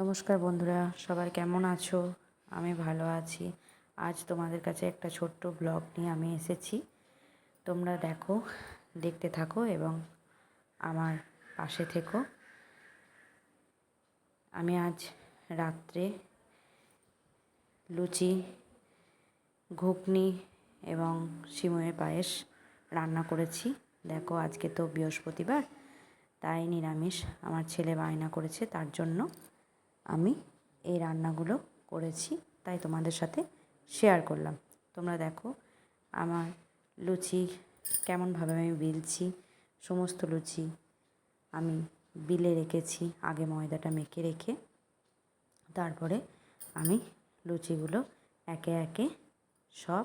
নমস্কার বন্ধুরা, সবাই কেমন আছো? আমি ভালো আছি। আজ তোমাদের কাছে একটা ছোট্ট ব্লগ নিয়ে আমি এসেছি। তোমরা দেখো, দেখতে থাকো এবং আমার পাশে থেকো। আমি আজ রাত্রে লুচি, ঘুগনি এবং সিময়ের পায়েস রান্না করেছি। দেখো, আজকে তো বৃহস্পতিবার, তাই নিরামিষ আমার ছেলে বায়না করেছে তার জন্য। আমি এই রান্নাগুলো করেছি, তাই তোমাদের সাথে শেয়ার করলাম। তোমরা দেখো আমার লুচি কেমনভাবে আমি বেলছি, সমস্ত লুচি আমি বিলে রেখেছি, আগে ময়দাটা মেখে রেখে, তারপরে আমি লুচিগুলো একে একে সব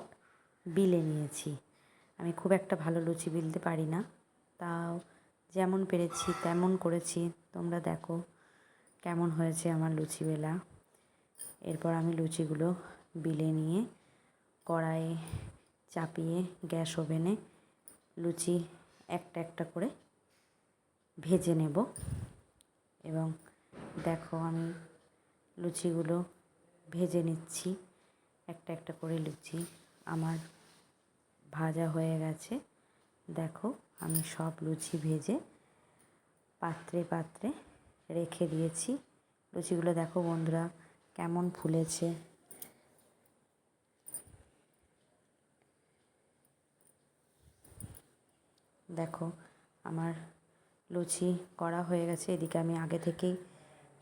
বিলে নিয়েছি। আমি খুব একটা ভালো লুচি বিলতে পারি না, তাও যেমন পেরেছি তেমন করেছি, তোমরা দেখো কেমন হয়েছে আমার লুচি বেলা? এরপর আমি লুচিগুলো বিলে নিয়ে কড়াইয়ে চাপিয়ে গ্যাস ওভেনে লুচি একটা একটা করে ভেজে নেব। এবং দেখো আমি লুচিগুলো ভেজে নিচ্ছি, একটা একটা করে লুচি আমার ভাজা হয়ে গেছে। দেখো আমি সব লুচি ভেজে পাত্রে পাত্রে রেখে দিয়েছি। লুচিগুলো দেখো বন্ধুরা, কেমন ফুলেছে। দেখো, আমার লুচি করা হয়ে গেছে। এদিকে আমি আগে থেকেই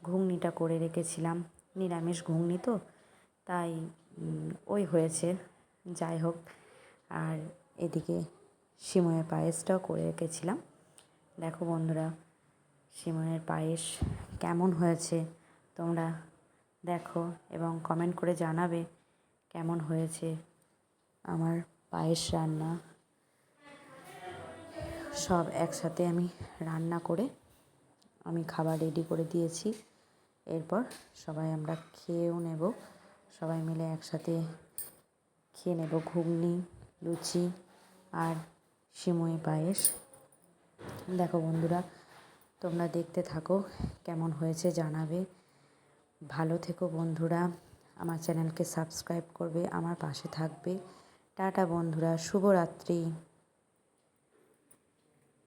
ঘুগনিটা করে রেখেছিলাম। নিরামিষ ঘুগনি তো, তাই ওই হয়েছে। যাই হোক, আর এদিকে সিময়ের পায়েসটাও করে রেখেছিলাম। দেখো বন্ধুরা সিময়ের পায়েস কেমন হয়েছে তোমরা দেখো এবং কমেন্ট করে জানাবে কেমন হয়েছে আমার পায়েস রান্না। সব একসাথে আমি রান্না করে আমি খাবার রেডি করে দিয়েছি। এরপর সবাই আমরা খেয়েও নেব। সবাই মিলে একসাথে খেয়ে নেব ঘুগনি, লুচি আর সিমই পায়েস। দেখো বন্ধুরা তোমরা দেখতে থাকো কেমন হয়েছে জানাবে। ভালো থেকো বন্ধুরা, আমার চ্যানেলকে সাবস্ক্রাইব করবে, আমার পাশে থাকবে। টাটা বন্ধুরা, শুভরাত্রি।